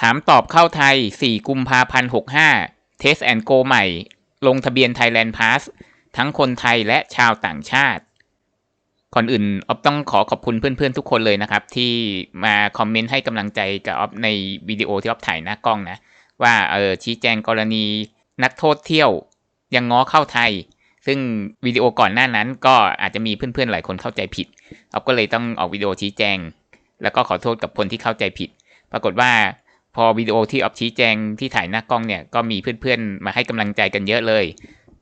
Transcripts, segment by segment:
ถามตอบเข้าไทย 4 กุมภาพันธ์ 65 Test and Go ใหม่ ลงทะเบียน Thailand Pass ทั้งคนไทยและชาวต่างชาติ ก่อนอื่นออฟต้องขอขอบคุณเพื่อนๆทุกคนเลยนะครับ ที่มาคอมเมนต์ให้กำลังใจกับออฟในวิดีโอที่ออฟถ่ายหน้ากล้องนะ ว่าเออชี้แจงกรณีนักโทษเที่ยวยังง้อเข้าไทย ซึ่งวิดีโอก่อนหน้านั้นก็อาจจะมีเพื่อนๆหลายคนเข้าใจผิดออฟก็เลยต้องออกวิดีโอชี้แจง แล้วก็ขอโทษกับคนที่เข้าใจผิด ปรากฏว่า พอวิดีโอที่ออฟชี้แจงที่ถ่ายหน้ากล้องเนี่ยก็มีเพื่อนๆมาให้กำลังใจกันเยอะเลย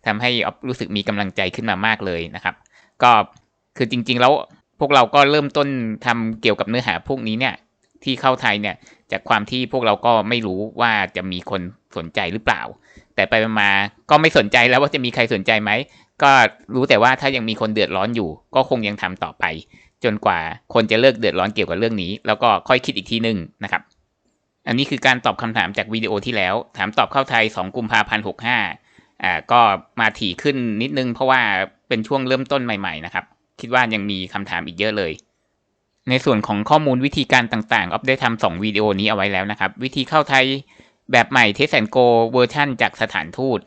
ทำให้ออฟรู้สึกมีกำลังใจขึ้นมามากเลยนะครับ ก็คือจริงๆแล้วพวกเราก็เริ่มต้นทำเกี่ยวกับเนื้อหาพวกนี้เนี่ยที่เข้าไทยเนี่ยจากความที่พวกเราก็ไม่รู้ว่าจะมีคนสนใจหรือเปล่า แต่ไปมาก็ไม่สนใจแล้วว่าจะมีใครสนใจไหมก็รู้แต่ว่าถ้ายังมีคนเดือดร้อนอยู่ ก็คงยังทำต่อไป จนกว่าคนจะเลิกเดือดร้อนเกี่ยวกับเรื่องนี้ แล้วก็ค่อยคิดอีกทีหนึ่งนะครับ อันนี้คือการตอบคำถามจากวิดีโอที่แล้ว ถามตอบเข้าไทย 2 กุมภาพันธ์65อ่าก็มาถี่ขึ้นนิดนึงเพราะว่าเป็นช่วงเริ่มต้นใหม่ ๆ นะครับ คิดว่ายังมีคำถามอีกเยอะเลย ในส่วนของข้อมูลวิธีการต่างๆออฟได้ทำสองวิดีโอนี้เอาไว้แล้วนะครับ วิธีเข้าไทยแบบใหม่เทสแอนโกเวอร์ชันจากสถานทูต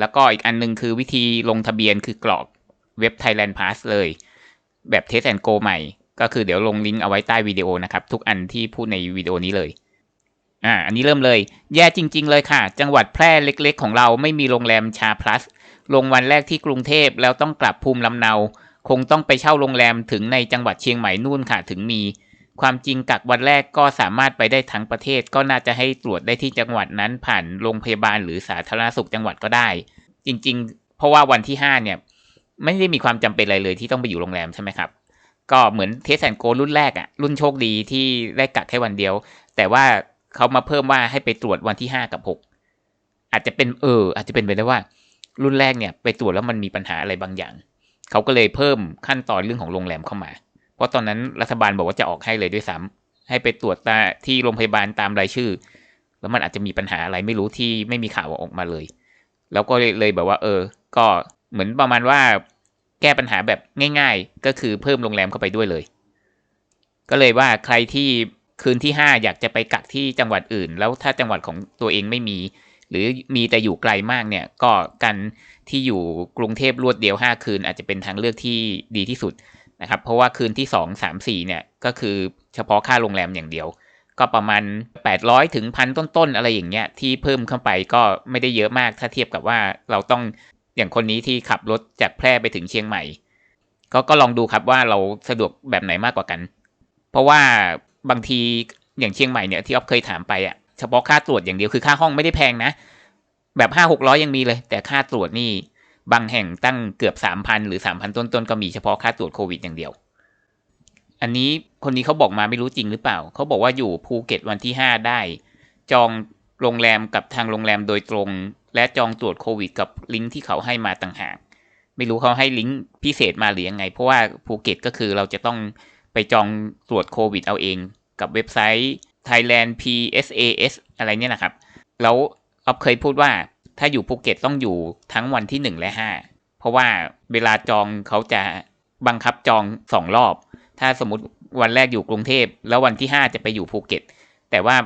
แล้วก็อีกอันนึงคือวิธีลงทะเบียนคือกรอกเว็บ Thailand Pass เลย แบบเทสแอนโกใหม่ ก็คือเดี๋ยวลงลิงก์เอาไว้ใต้วิดีโอนะครับ ทุกอันที่พูดในวิดีโอนี้เลย อ่า อันนี้เริ่มเลย แย่จริง ๆ เลยค่ะ จังหวัดแพร่เล็ก ๆ ของเราไม่มีโรงแรมชาพลัส ลงวันแรกที่กรุงเทพแล้วต้องกลับภูมิลำเนา คงต้องไปเช่าโรงแรมถึงในจังหวัดเชียงใหม่นู่นค่ะถึงมี ความจริงกักวันแรกก็สามารถไปได้ทั้งประเทศ ก็น่าจะให้ตรวจได้ที่จังหวัดนั้นผ่านโรงพยาบาลหรือสาธารณสุขจังหวัดก็ได้ จริง ๆ เพราะว่าวันที่ห้าเนี่ยไม่ได้มีความจำเป็นอะไรเลยที่ต้องไปอยู่โรงแรมใช่ไหมครับ ก็เหมือนเทสแอนโกรุ่นแรกอะรุ่นโชคดีที่ได้กักแค่วันเดียว แต่ว่า เขามาเพิ่มว่าให้ไปตรวจวันที่ห้ากับหกอาจจะเป็นเออ อาจจะเป็นไปได้ว่า รุ่นแรกเนี่ย ไปตรวจแล้วมันมีปัญหาอะไรบางอย่าง เขาก็เลยเพิ่มขั้นตอนเรื่องของโรงแรมเข้ามา เพราะตอนนั้นรัฐบาลบอกว่าจะออกให้เลยด้วยซ้ำให้ไปตรวจตาที่โรงพยาบาลตามรายชื่อ แล้วมันอาจจะมีปัญหาอะไรไม่รู้ที่ไม่มีข่าวออกมาเลย แล้วก็เลยแบบว่า เออ ก็เหมือนประมาณว่าแก้ปัญหาแบบง่าย ๆ ก็คือเพิ่มโรงแรมเข้าไปด้วยเลย ก็เลยว่าใครที่ คืนที่ห้าอยากจะไปกักที่จังหวัดอื่น แล้วถ้าจังหวัดของตัวเองไม่มี หรือมีแต่อยู่ไกลมากเนี่ยก็กันที่อยู่กรุงเทพรวดเดียวห้าคืน อาจจะเป็นทางเลือกที่ดีที่สุดนะครับเพราะว่าคืนที่สองสามสี่เนี่ยก็คือเฉพาะค่าโรงแรมอย่างเดียว ก็ประมาณ 800ถึงพันต้นๆ อะไรอย่างเงี้ยที่เพิ่มเข้าไปก็ไม่ได้เยอะมากถ้าเทียบกับว่าเราต้องอย่างคนนี้ที่ขับรถจากแพร่ไปถึงเชียงใหม่ ก็ก็ลองดูครับว่าเราสะดวกแบบไหนมากกว่ากัน เพราะว่า บางทีอย่างเชียงใหม่เนี่ยที่ออฟเคยถามไปอะเฉพาะค่าตรวจอย่างเดียวคือค่าห้องไม่ได้แพงนะ แบบห้าหกร้อยยังมีเลย แต่ค่าตรวจนี่บางแห่งตั้งเกือบสามพันหรือสามพันต้นๆก็มีเฉพาะค่าตรวจโควิดอย่างเดียว อันนี้คนนี้เขาบอกมาไม่รู้จริงหรือเปล่า เขาบอกว่าอยู่ภูเก็ตวันที่ห้าได้ จองโรงแรมกับทางโรงแรมโดยตรง และจองตรวจโควิด กับลิงก์ที่เขาให้มาต่างหากไม่รู้เขาให้ลิงก์พิเศษมาหรือยังไง เพราะว่าภูเก็ตก็คือเราจะต้องไปจองตรวจโควิดเอาเอง กับเว็บไซต์ Thailand PSAS อะไรเนี่ยนะครับ แล้วออฟเคยพูดว่าถ้าอยู่ภูเก็ตต้องอยู่ทั้งวันที่หนึ่งและห้าเพราะว่าเวลาจองเขาจะบังคับจองสองรอบ ถ้าสมมติวันแรกอยู่กรุงเทพ แล้ววันที่ห้าจะไปอยู่ภูเก็ต แต่ว่า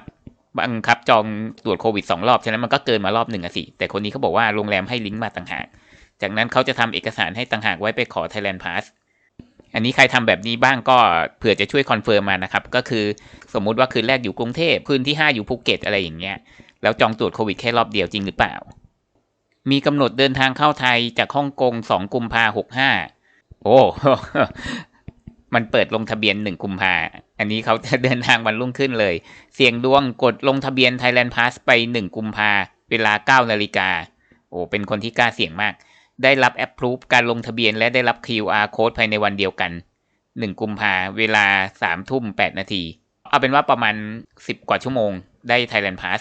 บังคับจองตรวจโควิดสองรอบ ฉะนั้นมันก็เกินมารอบหนึ่งอะสิ แต่คนนี้เขาบอกว่าโรงแรมให้ลิงก์มาต่างหาก จากนั้นเขาจะทำเอกสารให้ต่างหากไว้ไปขอ Thailand Pass อันนี้ใครทำแบบนี้บ้างก็เผื่อจะช่วยคอนเฟิร์มมานะครับ ก็คือสมมุติว่าคืนแรกอยู่กรุงเทพคืนที่ห้าอยู่ภูเก็ตอะไรอย่างเงี้ยแล้วจองตรวจโควิดแค่รอบเดียวจริงหรือเปล่า มีกำหนดเดินทางเข้าไทยจากฮ่องกงสองกุมภาหกห้าโอ้มันเปิดลงทะเบียนหนึ่งกุมภาอันนี้เขาจะเดินทางวันรุ่งขึ้นเลย เสี่ยงดวงกดลงทะเบียน Thailand Pass ไปหนึ่งกุมภาเวลาเก้านาฬิกาโอ้เป็นคนที่กล้าเสี่ยงมาก ได้รับแอปพรูฟการลงทะเบียนและได้รับ QR code ภายในวันเดียวกันหนึ่งกุมภาเวลาสามทุ่มแปดนาที เอาเป็นว่าประมาณสิบกว่าชั่วโมงได้ Thailand Pass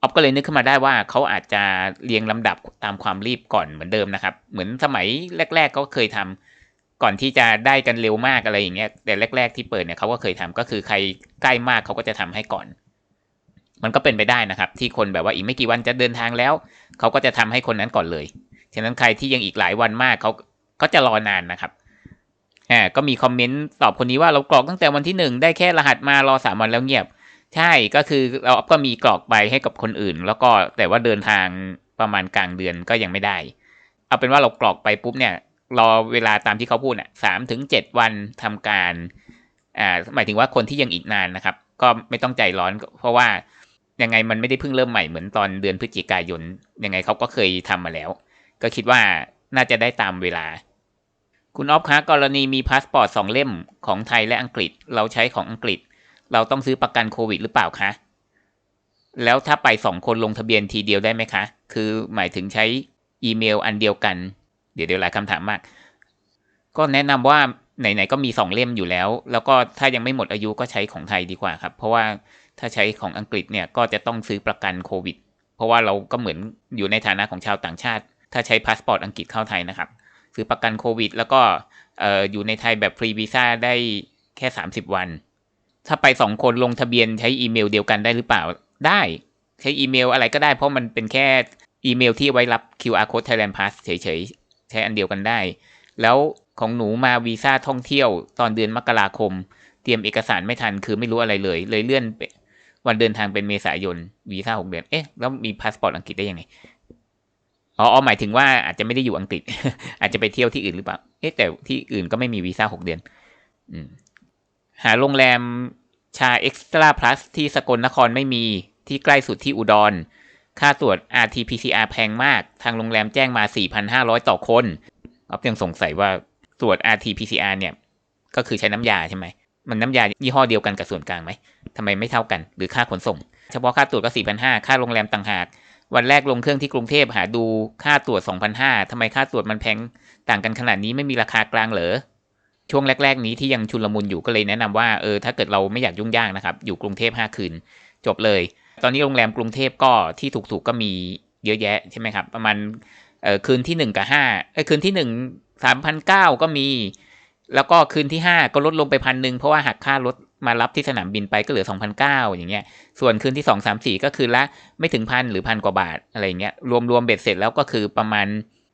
ออฟก็เลยนึกขึ้นมาได้ว่าเขาอาจจะเรียงลำดับตามความรีบก่อนเหมือนเดิมนะครับ เหมือนสมัยแรก ๆ ก็เคยทำก่อนที่จะได้กันเร็วมากอะไรอย่างเงี้ยแต่แรก ๆ ที่เปิดเนี่ยเขาก็เคยทำก็คือใครใกล้มากเขาก็จะทำให้ก่อน มันก็เป็นไปได้นะครับ ที่คนแบบว่าอีกไม่กี่วันจะเดินทางแล้วเขาก็จะทำให้คนนั้นก่อนเลย ฉะนั้นใครที่ยังอีกหลายวันมากเขาก็จะรอนานนะครับอ่าก็มีคอมเมนต์ตอบคนนี้ว่าเรากรอกตั้งแต่วันที่หนึ่งได้แค่รหัสมารอสามวันแล้วเงียบ ใช่ก็คือเราก็มีกรอกใบให้กับคนอื่น แล้วก็แต่ว่าเดินทางประมาณกลางเดือนก็ยังไม่ได้ เอาเป็นว่าเรากรอกไปปุ๊บเนี่ยรอเวลาตามที่เขาพูดอะสามถึงเจ็ดวันทำการอ่าหมายถึงว่าคนที่ยังอีกนานนะครับ ก็ไม่ต้องใจร้อนเพราะว่ายังไงมันไม่ได้เพิ่งเริ่มใหม่เหมือนตอนเดือนพฤศจิกายนยังไงเขาก็เคยทำมาแล้ว ก็คิดว่าน่าจะได้ตามเวลา คุณออฟคะกรณีมีพาสปอร์ตสองเล่มของไทยและอังกฤษ เราใช้ของอังกฤษ เราต้องซื้อประกันโควิดหรือเปล่าคะ แล้วถ้าไปสองคนลงทะเบียนทีเดียวได้ไหมคะ คือหมายถึงใช้อีเมลอันเดียวกัน เดี๋ยวเดี๋ยวหลายคำถามมาก ก็แนะนำว่าไหนๆก็มีสองเล่มอยู่แล้ว แล้วก็ถ้ายังไม่หมดอายุก็ใช้ของไทยดีกว่าครับ เพราะว่าถ้าใช้ของอังกฤษเนี่ยก็จะต้องซื้อประกันโควิด เพราะว่าเราก็เหมือนอยู่ในฐานะของชาวต่างชาติ ถ้าใช้พาสปอร์ตอังกฤษเข้าไทยนะครับ ซื้อประกันโควิด แล้วก็เอ่อยู่ในไทยแบบฟรีวีซ่าได้แค่ 30 วัน ถ้าไปสองคนลงทะเบียนใช้อีเมลเดียวกันได้หรือเปล่าได้ใช้อีเมลอะไรก็ได้เพราะมันเป็นแค่อีเมลที่ไว้รับ QR code Thailand Pass เฉยๆ ใช้อันเดียวกันได้ แล้วของหนูมาวีซ่าท่องเที่ยวตอนเดือนมกราคม เตรียมเอกสารไม่ทันคือไม่รู้อะไรเลย เลยเลื่อนวันเดินทางเป็นเมษายนวีซ่าหกเดือน เอ๊ะ แล้วมีพาสปอร์ตอังกฤษได้ยังไง อ๋อหมายถึงว่าอาจจะไม่ได้อยู่อังกฤษ อาจจะไปเที่ยวที่อื่นหรือเปล่า เอ๊ะแต่ที่อื่นก็ไม่มีวีซ่าหกเดือน อืม หาโรงแรมชาเอ็กซ์ตร้าพลัสที่สกลนครไม่มีที่ใกล้สุดที่อุดร ค่าตรวจ RT-PCR แพงมาก ทางโรงแรมแจ้งมา 4,500 ต่อคนอ๊อฟยังสงสัยว่าตรวจ RT-PCR เนี่ย ก็คือใช้น้ำยาใช่ไหม มันน้ำยายี่ห้อเดียวกันกับส่วนกลางไหมทำไมไม่เท่ากัน หรือค่าขนส่ง เฉพาะค่าตรวจก็4,500ค่าโรงแรมต่างหาก วันแรกลงเครื่องที่กรุงเทพหาดูค่าตรวจ2,500ทำไมค่าตรวจมันแพงต่างกันขนาดนี้ไม่มีราคากลางเหรอช่วงแรก ๆ นี้ที่ยังชุลมุนอยู่ก็เลยแนะนำว่าเออถ้าเกิดเราไม่อยากยุ่งยากนะครับ อยู่กรุงเทพ5คืน จบเลย ตอนนี้โรงแรมกรุงเทพก็ที่ถูกๆก็มีเยอะแยะใช่ไหมครับ ประมาณเออคืนที่หนึ่งกับห้าเอ้ยคืนที่หนึ่งสามพันเก้าก็มี แล้วก็คืนที่ห้าก็ลดลงไปพันหนึ่งเพราะว่าหักค่ารถ มารับที่สนามบินไปก็เหลือสองพันเก้าอย่างเงี้ย ส่วนคืนที่สองสามสี่ก็คือละไม่ถึงพันหรือพันกว่าบาทอะไรเงี้ย รวมรวมเบ็ดเสร็จแล้วก็คือประมาณ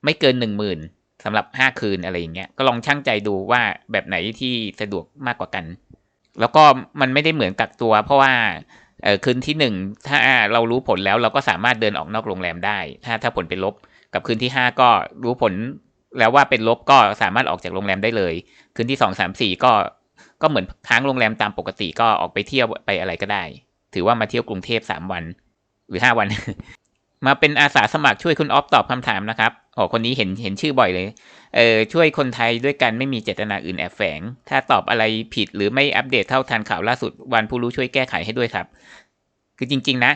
ไม่เกินหนึ่งหมื่นสำหรับห้าคืนอะไรอย่างเงี้ย ก็ลองชั่งใจดูว่าแบบไหนที่สะดวกมากกว่ากัน แล้วก็มันไม่ได้เหมือนกักตัว เพราะว่าเออคืนที่หนึ่งถ้าเรารู้ผลแล้วเราก็สามารถเดินออกนอกโรงแรมได้ ถ้าถ้าผลเป็นลบ กับคืนที่ห้าก็รู้ผลแล้วว่าเป็นลบก็สามารถออกจากโรงแรมได้เลย คืนที่สองสามสี่ก็ ก็เหมือนค้างโรงแรมตามปกติก็ออกไปเที่ยวไปอะไรก็ได้ ถือว่ามาเที่ยวกรุงเทพสามวัน หรือห้าวัน มาเป็นอาสาสมัครช่วยคุณออฟตอบคำถามนะครับอ๋อคนนี้เห็นเห็นชื่อบ่อยเลยเออช่วยคนไทยด้วยกันไม่มีเจตนาอื่นแอบแฝง ถ้าตอบอะไรผิดหรือไม่อัปเดตเท่าทันข่าวล่าสุดวันผู้รู้ช่วยแก้ไขให้ด้วยครับ คือจริง ๆ นะ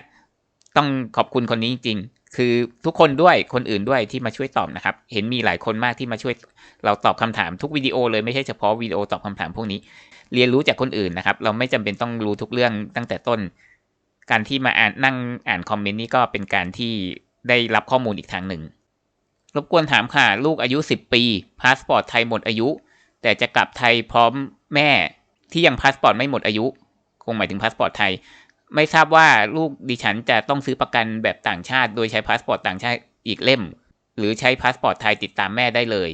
ต้องขอบคุณคนนี้จริงๆ คือทุกคนด้วยคนอื่นด้วยที่มาช่วยตอบนะครับ เห็นมีหลายคนมากที่มาช่วยเราตอบคำถามทุกวิดีโอเลยไม่ใช่เฉพาะวิดีโอตอบคำถามพวกนี้ เรียนรู้จากคนอื่นนะครับ เราไม่จำเป็นต้องรู้ทุกเรื่องตั้งแต่ต้น การที่มาอ่านนั่งอ่านคอมเมนต์นี่ก็เป็นการที่ได้รับข้อมูลอีกทางหนึ่ง รบกวนถามค่ะ ลูกอายุ 10 ปีพาสปอร์ตไทยหมดอายุ แต่จะกลับไทยพร้อมแม่ที่ยังพาสปอร์ตไม่หมดอายุ คงหมายถึงพาสปอร์ตไทย ไม่ทราบว่าลูกดิฉันจะต้องซื้อประกันแบบต่างชาติ โดยใช้พาสปอร์ตต่างชาติอีกเล่ม หรือใช้พาสปอร์ตไทยติดตามแม่ได้เลย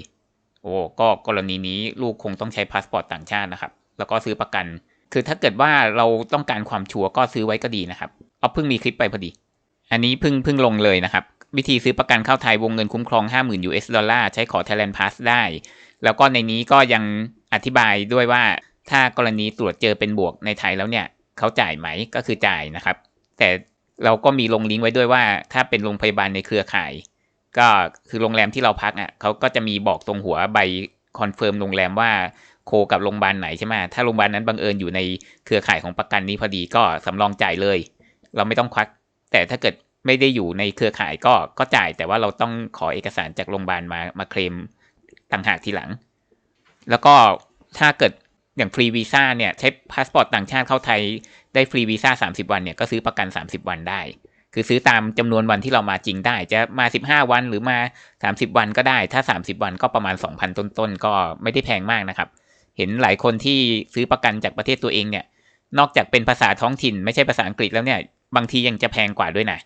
โอ้ก็กรณีนี้ลูกคงต้องใช้พาสปอร์ตต่างชาตินะครับ แล้วก็ซื้อประกัน คือถ้าเกิดว่าเราต้องการความชัวร์ก็ซื้อไว้ก็ดีนะครับเอาเพิ่งมีคลิปไปพอดี อันนี้เพิ่งเพิ่งลงเลยนะครับ วิธีซื้อประกันเข้าไทยวงเงินคุ้มครอง 50,000 US ดอลลาร์ใช้ขอ Thailand Pass ได้ แล้วก็ในนี้ก็ยังอธิบายด้วยว่าถ้ากรณีตรวจเจอเป็นบวกในไทยแล้วเนี่ย เขาจ่ายไหมก็คือจ่ายนะครับ แต่เราก็มีลงลิงก์ไว้ด้วยว่า ถ้าเป็นโรงพยาบาลในเครือข่าย ก็คือโรงแรมที่เราพักอะเขาก็จะมีบอกตรงหัวใบคอนเฟิร์มโรงแรมว่าโคกับโรงพยาบาลไหนใช่ไหมถ้าโรงพยาบาลนั้นบังเอิญอยู่ในเครือข่ายของประกันนี้พอดีก็สำรองจ่ายเลย เราไม่ต้องควัก แต่ถ้าเกิดไม่ได้อยู่ในเครือข่ายก็ก็จ่ายแต่ว่าเราต้องขอเอกสารจากโรงพยาบาลมามาเคลมต่างหากทีหลัง แล้วก็ถ้าเกิด อย่างฟรีวีซ่าเนี่ยใช้พาสปอร์ตต่างชาติเข้าไทยได้ฟรีวีซ่า30วันเนี่ยก็ซื้อประกัน30วันได้ คือซื้อตามจำนวนวันที่เรามาจริงได้ จะมา15วันหรือมา30วันก็ได้ ถ้า30วันก็ประมาณ2,000ต้นๆ ก็ไม่ได้แพงมากนะครับ เห็นหลายคนที่ซื้อประกันจากประเทศตัวเองเนี่ย นอกจากเป็นภาษาท้องถิ่น ไม่ใช่ภาษาอังกฤษแล้วเนี่ย บางทียังจะแพงกว่าด้วยนะ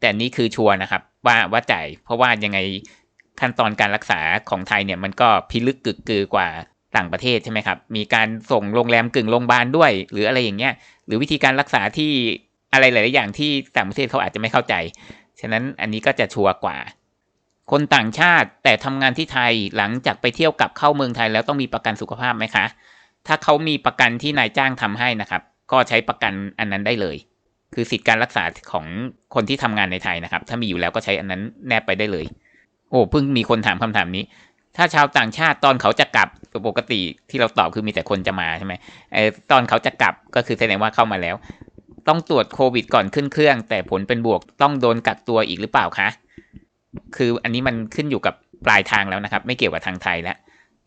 แต่นี่คือชัวร์นะครับ ว่าว่าจ่ายเพราะว่ายังไงขั้นตอนการรักษาของไทยเนี่ยมันก็พิลึกกึกกือกว่า ต่างประเทศใช่ไหมครับ มีการส่งโรงแรมกึ่งโรงพยาบาลด้วย หรืออะไรอย่างเงี้ย หรือวิธีการรักษาที่อะไรหลาย ๆ อย่างที่ต่างประเทศเขาอาจจะไม่เข้าใจ ฉะนั้นอันนี้ก็จะชัวร์กว่า คนต่างชาติแต่ทำงานที่ไทยหลังจากไปเที่ยวกลับเข้าเมืองไทยแล้วต้องมีประกันสุขภาพไหมคะ ถ้าเขามีประกันที่นายจ้างทำให้นะครับ ก็ใช้ประกันอันนั้นได้เลย คือสิทธิการรักษาของคนที่ทำงานในไทยนะครับ ถ้ามีอยู่แล้วก็ใช้อันนั้นแนบไปได้เลย โอ้เพิ่งมีคนถามคำถามนี้ ถ้าชาวต่างชาติตอนเขาจะกลับปกติที่เราตอบคือมีแต่คนจะมาใช่ไหมไอ้ตอนเขาจะกลับก็คือแสดงว่าเข้ามาแล้ว ต้องตรวจโควิดก่อนขึ้นเครื่อง แต่ผลเป็นบวกต้องโดนกักตัวอีกหรือเปล่าคะคืออันนี้มันขึ้นอยู่กับปลายทางแล้วนะครับ ไม่เกี่ยวกับทางไทยแล้ว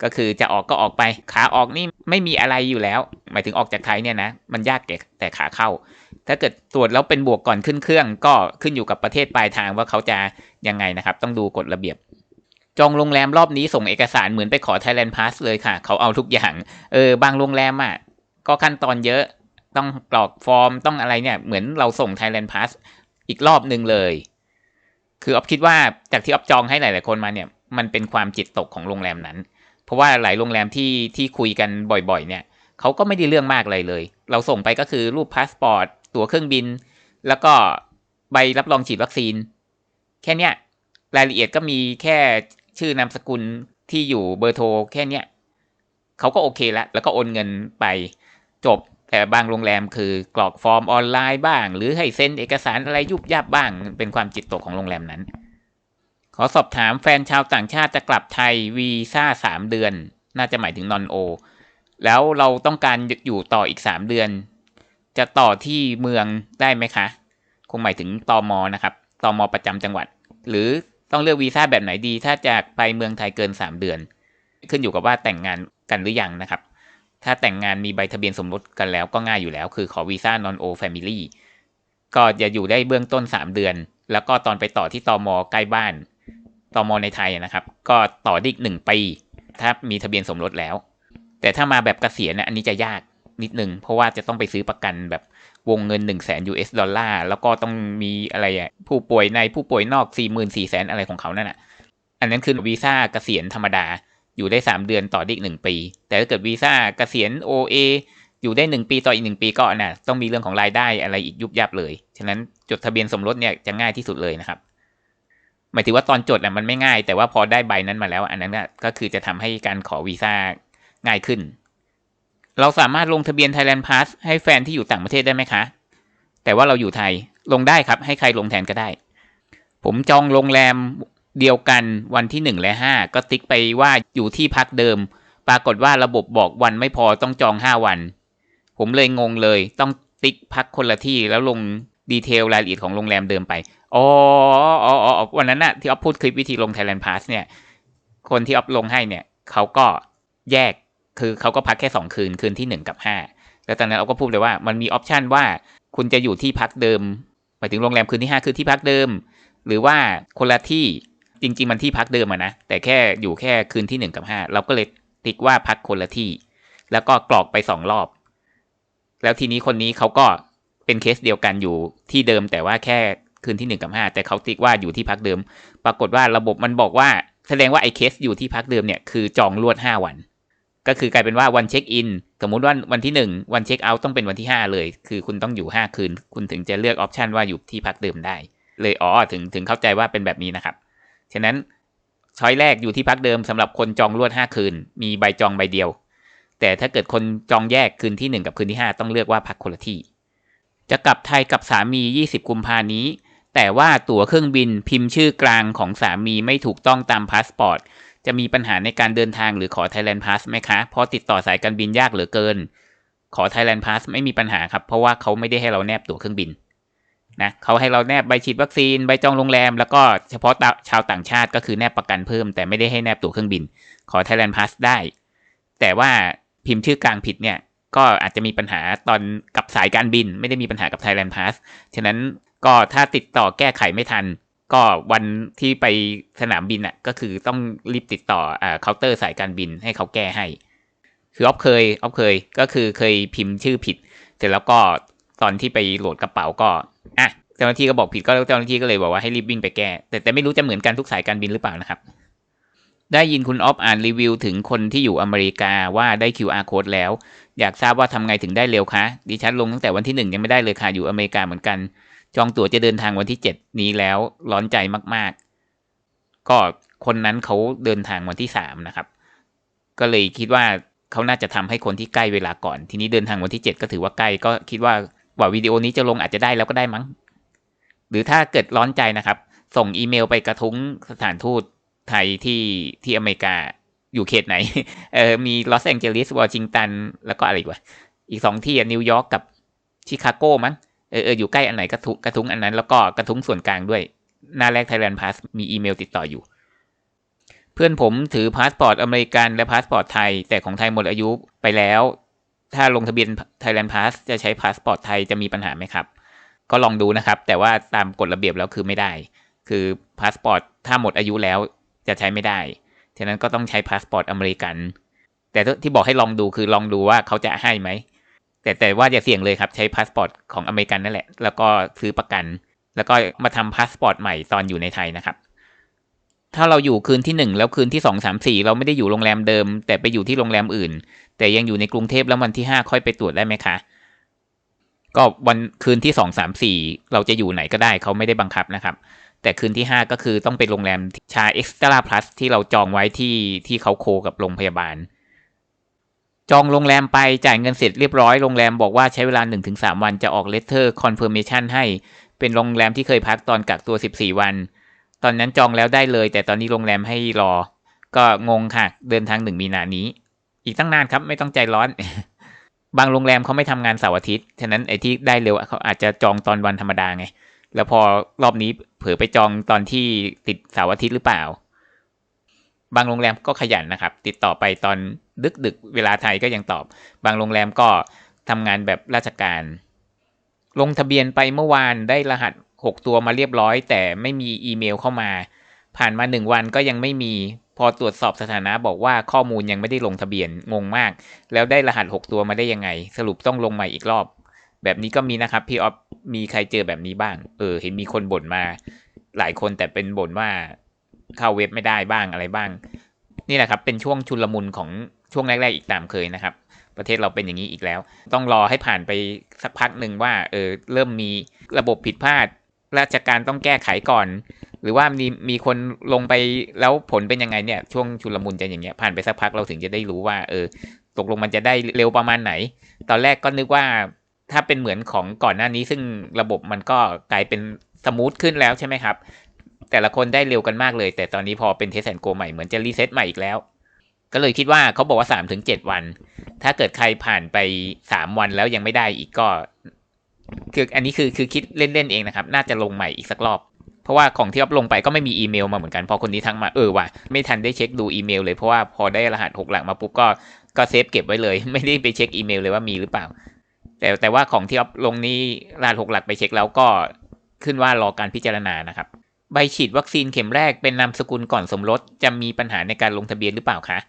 ก็คือจะออกก็ออกไปขาออกนี่ไม่มีอะไรอยู่แล้ว หมายถึงออกจากไทยเนี่ยนะมันยากแต่แต่ขาเข้า ถ้าเกิดตรวจแล้วเป็นบวกก่อนขึ้นเครื่อง ก็ขึ้นอยู่กับประเทศปลายทางว่าเขาจะยังไงนะครับ ต้องดูกฎระเบียบ จองโรงแรมรอบนี้ส่งเอกสารเหมือนไปขอ Thailand Pass เลยค่ะ เขาเอาทุกอย่าง เออบางโรงแรมอะ ก็ขั้นตอนเยอะต้องกรอกฟอร์มต้องอะไรเนี่ย เหมือนเราส่ง Thailand Pass อีกรอบหนึ่งเลย คือออฟคิดว่าจากที่ออฟจองให้หลายๆคนมาเนี่ย มันเป็นความจิตตกของโรงแรมนั้น เพราะว่าหลายโรงแรมที่ที่คุยกันบ่อยๆ เนี่ยเขาก็ไม่ได้เรื่องมากเลยเลย เราส่งไปก็คือรูปพาสปอร์ตตั๋วเครื่องบิน แล้วก็ใบรับรองฉีดวัคซีน แค่เนี้ยรายละเอียดก็มีแค่ ชื่อนามสกุลที่อยู่เบอร์โทรแค่เนี้ยเขาก็โอเคแล้วแล้วก็โอนเงินไปจบแต่บางโรงแรมคือกรอกฟอร์มออนไลน์บ้าง หรือให้เซ็นเอกสารอะไรยุบยับบ้าง เป็นความจิตตกของโรงแรมนั้น ขอสอบถามแฟนชาวต่างชาติจะกลับไทยวีซ่าสามเดือน น่าจะหมายถึงนอนโอ แล้วเราต้องการอยู่ต่ออีกสามเดือน จะต่อที่เมืองได้ไหมคะ คงหมายถึงตอมอนะครับตอมอประจำจังหวัด หรือ ต้องเลือกวีซ่าแบบไหนดี ถ้าจะไปเมืองไทยเกินสามเดือน ขึ้นอยู่กับว่าแต่งงานกันหรือยังนะครับ ถ้าแต่งงานมีใบทะเบียนสมรสกันแล้วก็ง่ายอยู่แล้ว คือขอวีซ่านอนโอแฟมิลี่ก็จะอยู่ได้เบื้องต้นสามเดือน แล้วก็ตอนไปต่อที่ตอมอใกล้บ้านตอมอในไทยนะครับ ก็ต่อได้อีกหนึ่งปี ถ้ามีทะเบียนสมรสแล้ว แต่ถ้ามาแบบกเกษียณนะอันนี้จะยาก นิดนึง เพราะว่าจะต้องไปซื้อประกันแบบวงเงิน1นึ่งแสน US ดอลลาร์ แล้วก็ต้องมีอะไรอะผู้ป่วยในผู้ป่วยนอก 4 4 0 0 0แสนอะไรของเขานั่นอะอันนั้นคือวีซ่าเกษียณธรรมดาอยู่ได้ 3 เดือนต่ออีกหนึ่งปี แต่ถ้าเกิดวีซ่าเกษียณ OA อยู่ได้หนึ่งปีต่ออีกหนึ่งปีก็น่ะต้องมีเรื่องของรายได้อะไรอีกยุบยับเลย ฉะนั้นจดทะเบียนสมรสเนี่ยจะง่ายที่สุดเลยนะครับหมายถึงว่าตอนจดอะมันไม่ง่าย แต่ว่าพอได้ใบนั้นมาแล้ว อันนั้นก็คือจะทำให้การขอวีซ่าง่ายขึ้น เราสามารถลงทะเบียน Thailand Pass ให้แฟนที่อยู่ต่างประเทศได้ไหมคะ แต่ว่าเราอยู่ไทยลงได้ครับ ให้ใครลงแทนก็ได้ ผมจองโรงแรมเดียวกันวันที่หนึ่งและห้าก็ติ๊กไปว่าอยู่ที่พักเดิม ปรากฏว่าระบบบอกวันไม่พอต้องจองห้าวัน ผมเลยงงเลยต้องติ๊กพักคนละที่แล้วลงดีเทลรายละเอียดของโรงแรมเดิมไป อ๋ออ๋ออ๋อวันนั้นน่ะที่ออฟพูดคลิปวิธีลง Thailand Pass เนี่ย คนที่ออฟลงให้เนี่ย เขาก็แยก คือเขาก็พักแค่สองคืน คืนที่หนึ่งกับห้าแล้วตอนนั้นเราก็พูดเลยว่ามันมีออปชันว่าคุณจะอยู่ที่พักเดิมหมายถึงโรงแรมคืนที่ห้าคือที่พักเดิม หรือว่าคนละที่จริง ๆ มันที่พักเดิมอะนะ แต่แค่อยู่แค่คืนที่หนึ่งกับห้าเราก็เลยติ๊กว่าพักคนละที่ แล้วก็กรอกไปสองรอบ แล้วทีนี้คนนี้เขาก็เป็นเคสเดียวกันอยู่ที่เดิมแต่ว่าแค่คืนที่หนึ่งกับห้าแต่เขาติ๊กว่าอยู่ที่พักเดิม ปรากฏว่าระบบมันบอกว่า แสดงว่าไอ้เคสอยู่ที่พักเดิมเนี่ยคือจองลวดห้าวัน ก็คือกลายเป็นว่าวันเช็คอินสมมุติว่าวันที่หนึ่งวันเช็คเอาท์ต้องเป็นวันที่ห้าเลย คือคุณต้องอยู่ห้าคืน คุณถึงจะเลือกออปชันว่าอยู่ที่พักเดิมได้ เลยอ๋อถึงถึงเข้าใจว่าเป็นแบบนี้นะครับ ฉะนั้นช้อยแรกอยู่ที่พักเดิมสำหรับคนจองลวดห้าคืน มีใบจองใบเดียว แต่ถ้าเกิดคนจองแยกคืนที่หนึ่งกับคืนที่ห้าต้องเลือกว่าพักคนละที่ จะกลับไทยกับสามียี่สิบกุมภานี้ แต่ว่าตั๋วเครื่องบินพิมพ์ชื่อกลางของสามีไม่ถูกต้องตามพาสปอร์ต จะมีปัญหาในการเดินทางหรือขอ Thailand Pass ไหมคะ เพราะติดต่อสายการบินยากเหลือเกิน ขอ Thailand Pass ไม่มีปัญหาครับ เพราะว่าเขาไม่ได้ให้เราแนบตั๋วเครื่องบินนะเขาให้เราแนบใบฉีดวัคซีนใบจองโรงแรม แล้วก็เฉพาะชาวต่างชาติก็คือแนบประกันเพิ่ม แต่ไม่ได้ให้แนบตั๋วเครื่องบิน ขอ Thailand Pass ได้ แต่ว่าพิมพ์ชื่อกลางผิดเนี่ยก็อาจจะมีปัญหาตอนกับสายการบิน ไม่ได้มีปัญหากับ Thailand Pass ฉะนั้นก็ถ้าติดต่อแก้ไขไม่ทัน ก็วันที่ไปสนามบินอะ ก็คือต้องรีบติดต่ออ่าเคาน์เตอร์สายการบินให้เขาแก้ให้ คือออฟเคยออฟเคยก็คือเคยพิมพ์ชื่อผิด เสร็จแล้วก็ตอนที่ไปโหลดกระเป๋าก็อะเจ้าหน้าที่ก็บอกผิดก็เจ้าหน้าที่ก็เลยบอกว่าให้รีบวิ่งไปแก้ แต่แต่ไม่รู้จะเหมือนกันทุกสายการบินหรือเปล่านะครับ ได้ยินคุณออฟอ่านรีวิวถึงคนที่อยู่อเมริกาว่าได้ QR code แล้ว อยากทราบว่าทำไงถึงได้เร็วคะ ดิฉันลงตั้งแต่วันที่หนึ่งยังไม่ได้เลยค่ะ อยู่อเมริกาเหมือนกัน จองตั๋วจะเดินทางวันที่เจ็ดนี้แล้วร้อนใจมาก ๆ ก็คนนั้นเขาเดินทางวันที่สามนะครับ ก็เลยคิดว่าเขาน่าจะทำให้คนที่ใกล้เวลาก่อน ทีนี้เดินทางวันที่เจ็ดก็ถือว่าใกล้ ก็คิดว่าว่าวิดีโอนี้จะลงอาจจะได้แล้วก็ได้มั้ง หรือถ้าเกิดร้อนใจนะครับ ส่งอีเมลไปกระทุ้งสถานทูตไทยที่ที่อเมริกา อยู่เขตไหน เออมีลอสแองเจลิสวอชิงตัน แล้วก็อะไรวะ อีกสองที่นิวยอร์กกับชิคาโก้มั้ง เออเอออยู่ใกล้อันไหนกระทุ้งกระทุ้งอันนั้น แล้วก็กระทุ้งส่วนกลางด้วย หน้าแรก Thailand Pass มีอีเมลติดต่ออยู่ เพื่อนผมถือพาสปอร์ตอเมริกันและพาสปอร์ตไทย แต่ของไทยหมดอายุไปแล้ว ถ้าลงทะเบียน Thailand Pass จะใช้พาสปอร์ตไทยจะมีปัญหาไหมครับ ก็ลองดูนะครับ แต่ว่าตามกฎระเบียบแล้วคือไม่ได้ คือพาสปอร์ตถ้าหมดอายุแล้วจะใช้ไม่ได้ ฉะนั้นก็ต้องใช้พาสปอร์ตอเมริกัน แต่ที่บอกให้ลองดูคือลองดูว่าเขาจะให้ไหม แต่แต่ว่าอย่าเสี่ยงเลยครับ ใช้พาสปอร์ตของอเมริกันนั่นแหละ แล้วก็ซื้อประกัน แล้วก็มาทำพาสปอร์ตใหม่ตอนอยู่ในไทยนะครับ ถ้าเราอยู่คืนที่หนึ่งแล้วคืนที่สองสามสี่เราไม่ได้อยู่โรงแรมเดิม แต่ไปอยู่ที่โรงแรมอื่น แต่ยังอยู่ในกรุงเทพแล้ววันที่ห้าค่อยไปตรวจได้ไหมคะก็วันคืนที่สองสามสี่เราจะอยู่ไหนก็ได้เขาไม่ได้บังคับนะครับ แต่คืนที่ห้าก็คือต้องเป็นโรงแรมชาเอ็กซ์ตร้าพลัสที่เราจองไว้ที่ที่เขาโคกับโรงพยาบาล จองโรงแรมไปจ่ายเงินเสร็จเรียบร้อยโรงแรมบอกว่าใช้เวลา 1-3 วันจะออกเลตเตอร์คอนเฟิร์มชันให้เป็นโรงแรมที่เคยพักตอนกักตัว 14 วัน ตอนนั้นจองแล้วได้เลย แต่ตอนนี้โรงแรมให้รอ ก็งงค่ะ เดินทางหนึ่งมีนานี้ อีกตั้งนานครับไม่ต้องใจร้อน บางโรงแรมเขาไม่ทำงานเสาร์อาทิตย์ฉะนั้นไอ้ที่ได้เร็วเขาอาจจะจองตอนวันธรรมดาไง แล้วพอรอบนี้เผลอไปจองตอนที่ติดเสาร์อาทิตย์หรือเปล่า บางโรงแรมก็ขยันนะครับ ติดต่อไปตอนดึกดึกเวลาไทยก็ยังตอบ บางโรงแรมก็ทำงานแบบราชการ ลงทะเบียนไปเมื่อวานได้รหัส 6 ตัวมาเรียบร้อย แต่ไม่มีอีเมลเข้ามา ผ่านมาหนึ่งวันก็ยังไม่มีพอตรวจสอบสถานะบอกว่าข้อมูลยังไม่ได้ลงทะเบียนงงมาก แล้วได้รหัส 6 ตัวมาได้ยังไง สรุปต้องลงใหม่อีกรอบ แบบนี้ก็มีนะครับพี่ออฟมีใครเจอแบบนี้บ้าง เออ เห็นมีคนบ่นมา หลายคนแต่เป็นบ่นว่าเข้าเว็บไม่ได้บ้างอะไรบ้าง นี่แหละครับ เป็นช่วงชุลมุนของช่วงแรก ๆ อีกตามเคยนะครับ ประเทศเราเป็นอย่างนี้อีกแล้ว ต้องรอให้ผ่านไปสักพักหนึ่งว่าเออเริ่มมีระบบผิดพลาด ราชการต้องแก้ไขก่อน หรือว่ามีมีคนลงไปแล้วผลเป็นยังไงเนี่ยช่วงชุลมุนจะอย่างเงี้ยผ่านไปสักพักเราถึงจะได้รู้ว่า เออ ตกลงมันจะได้เร็วประมาณไหน ตอนแรกก็นึกว่า ถ้าเป็นเหมือนของก่อนหน้านี้ซึ่งระบบมันก็กลายเป็นสมูทขึ้นแล้วใช่ไหมครับ แต่ละคนได้เร็วกันมากเลย แต่ตอนนี้พอเป็นเทสแอนโกใหม่เหมือนจะรีเซ็ตใหม่อีกแล้ว ก็เลยคิดว่าเขาบอกว่าสามถึงเจ็ดวัน ถ้าเกิดใครผ่านไปสามวันแล้วยังไม่ได้อีกก็คืออันนี้คือคือคิดเล่นๆเองนะครับ น่าจะลงใหม่อีกสักรอบ เพราะว่าของที่อัพลงไปก็ไม่มีอีเมลมาเหมือนกัน พอคนนี้ทักมาเออว่ะไม่ทันได้เช็คดูอีเมลเลยเพราะว่าพอได้รหัสหกหลักมาปุ๊บก็ก็เซฟเก็บไว้เลย ไม่ได้ไปเช็คอีเมลเลยว่ามีหรือเปล่า แต่แต่ว่าของที่อัพลงนี้รหัสหกหลักไปเช็คแล้วก็ขึ้นว่ารอการพิจารณานะครับ ใบฉีดวัคซีนเข็มแรกเป็นนามสกุลก่อนสมรส จะมีปัญหาในการลงทะเบียนหรือเปล่าคะ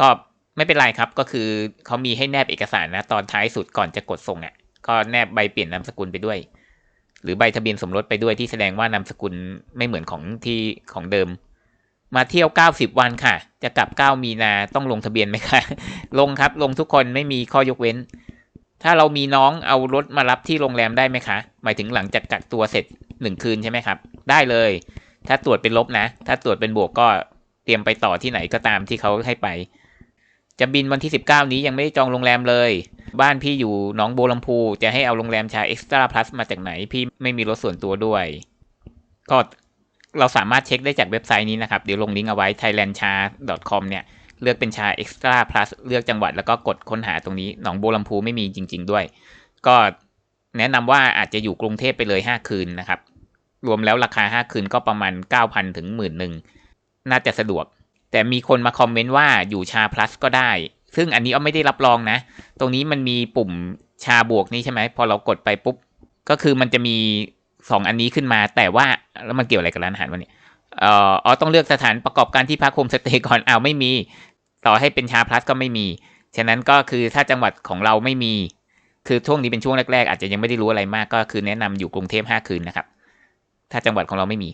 ก็ไม่เป็นไรครับก็คือเขามีให้แนบเอกสารนะตอนท้ายสุดก่อนจะกดส่งอะ่ะก็แนบใบเปลี่ยนนามสกุลไปด้วย หรือใบทะเบียนสมรสไปด้วยที่แสดงว่านามสกุลไม่เหมือนของที่ของเดิม มาเที่ยว 90 วันค่ะ จะกลับ 9 มีนาต้องลงทะเบียนไหมคะ ลงครับลงทุกคนไม่มีข้อยกเว้น ถ้าเรามีน้องเอารถมารับที่โรงแรมได้ไหมคะ หมายถึงหลังจากกักตัวเสร็จหนึ่งคืนใช่ไหมครับ ได้เลย ถ้าตรวจเป็นลบนะ ถ้าตรวจเป็นบวกก็เตรียมไปต่อที่ไหนก็ตามที่เขาให้ไป จะบินวันที่ 19 นี้ยังไม่ได้จองโรงแรมเลย บ้านพี่อยู่หนองโบัวลำพู จะให้เอาโรงแรมชาเอ็กซ์ตร้าพลัสมาจากไหน พี่ไม่มีรถส่วนตัวด้วย ก็เราสามารถเช็คได้จากเว็บไซต์นี้นะครับ เดี๋ยวลงลิงก์เอาไว้ thailandcha.com เนี่ย เลือกเป็นชาเอ็กซ์ตร้าพลัสเลือกจังหวัดแล้วก็กดค้นหาตรงนี้ หนองบัวลำพูไม่มีจริง ๆ ด้วย ก็แนะนำว่าอาจจะอยู่กรุงเทพไปเลย 5 คืนนะครับ รวมแล้วราคา 5 คืนก็ประมาณ 9,000 ถึง 1 1 0 0 0 น่าจะสะดวก แต่มีคนมาคอมเมนต์ว่าอยู่ชาพลัสก็ได้ ซึ่งอันนี้อ้อไม่ได้รับรองนะ ตรงนี้มันมีปุ่มชาบวกนี้ใช่ไหม พอเรากดไปปุ๊บ ก็คือมันจะมีสองอันนี้ขึ้นมา แต่ว่าแล้วมันเกี่ยวอะไรกับร้านอาหารวะเนี่ย เอ่ออ๋อต้องเลือกสถานประกอบการที่พักโฮมสเตย์ก่อนอ้าวไม่มี ต่อให้เป็นชาพลัสก็ไม่มี ฉะนั้นก็คือถ้าจังหวัดของเราไม่มี คือช่วงนี้เป็นช่วงแรกๆ อาจจะยังไม่ได้รู้อะไรมากก็คือแนะนำอยู่กรุงเทพห้าคืนนะครับ ถ้าจังหวัดของเราไม่มี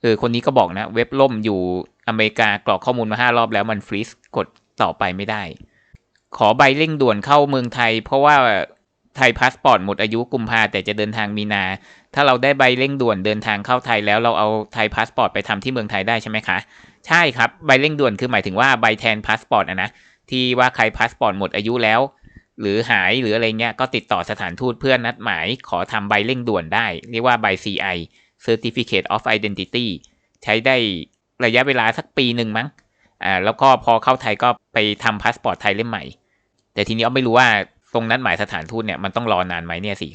เออคนนี้ก็บอกนะ เว็บล่มอยู่อเมริกากรอกข้อมูลมาห้ารอบแล้วมันฟรีซกดต่อไปไม่ได้ ขอใบเร่งด่วนเข้าเมืองไทย เพราะว่า ไทยพาสปอร์ตหมดอายุกุมภาแต่จะเดินทางมีนา ถ้าเราได้ใบเร่งด่วนเดินทางเข้าไทยแล้วเราเอาไทยพาสปอร์ตไปทำที่เมืองไทยได้ใช่ไหมคะ ใช่ครับ ใบเร่งด่วนคือหมายถึงว่าใบแทนพาสปอร์ตนะที่ว่าใครพาสปอร์ตหมดอายุแล้ว หรือหายหรืออะไรเงี้ยก็ติดต่อสถานทูตเพื่อนัดหมายขอทำใบเร่งด่วนได้ เรียกว่าใบ CI Certificate of Identity ใช้ได้ระยะเวลาสักปีหนึ่งมั้งอ่าแล้วก็พอเข้าไทยก็ไปทำพาสปอร์ตไทยเล่มใหม่ แต่ทีนี้อ้อมไม่รู้ว่า ตรงนัดหมายสถานทูตเนี่ยมันต้องรอนานไหมเนี่ยสิ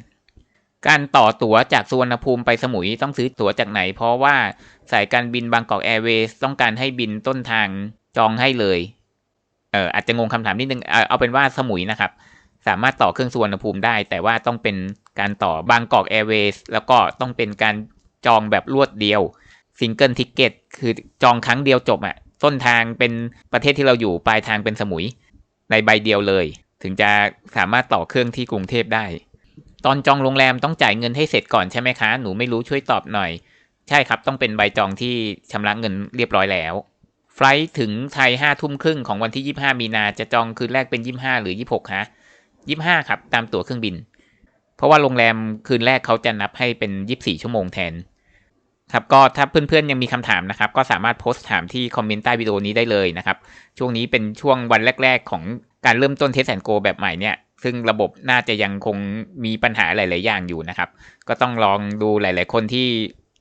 การต่อตั๋วจากสุวรรณภูมิไปสมุยต้องซื้อตั๋วจากไหน เพราะว่าสายการบินบางกอกแอร์เวย์ต้องการให้บินต้นทางจองให้เลยเอออาจจะงงคำถามนิดนึงเอาเป็นว่าสมุยนะครับ สามารถต่อเครื่องสุวรรณภูมิได้ แต่ว่าต้องเป็นการต่อบางกอกแอร์เวย์แล้วก็ต้องเป็นการจองแบบรวดเดียวซิงเกิลทิกเก็ตคือจองครั้งเดียวจบอะต้นทางเป็นประเทศที่เราอยู่ปลายทางเป็นสมุยในใบเดียวเลย ถึงจะสามารถต่อเครื่องที่กรุงเทพได้ ตอนจองโรงแรมต้องจ่ายเงินให้เสร็จก่อนใช่ไหมคะ หนูไม่รู้ช่วยตอบหน่อย ใช่ครับต้องเป็นใบจองที่ชำระเงินเรียบร้อยแล้วไฟลท์ถึงไทยห้าทุ่มครึ่งของวันที่25มีนาจะจองคืนแรกเป็น25หรือ26ฮะ25ครับ ตามตั๋วเครื่องบิน เพราะว่าโรงแรมคืนแรกเขาจะนับให้เป็น24ชั่วโมงแทน ครับก็ถ้าเพื่อนๆยังมีคำถามนะครับ ก็สามารถโพสต์ถามที่คอมเมนต์ใต้วิดีโอนี้ได้เลยนะครับ ช่วงนี้เป็นช่วงวันแรก ๆ ของ การเริ่มต้นเทสแอนโกแบบใหม่เนี่ย ซึ่งระบบน่าจะยังคงมีปัญหาหลาย ๆ อย่างอยู่นะครับ ก็ต้องลองดูหลาย ๆ คนที่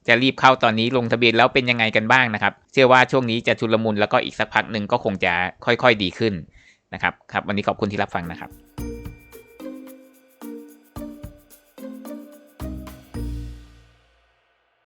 จะรีบเข้าตอนนี้ลงทะเบียนแล้วเป็นยังไงกันบ้างนะครับ เชื่อว่าช่วงนี้จะชุลมุนแล้วก็อีกสักพักหนึ่งก็คงจะค่อย ๆ ดีขึ้นนะครับ ครับ วันนี้ขอบคุณที่รับฟังนะครับ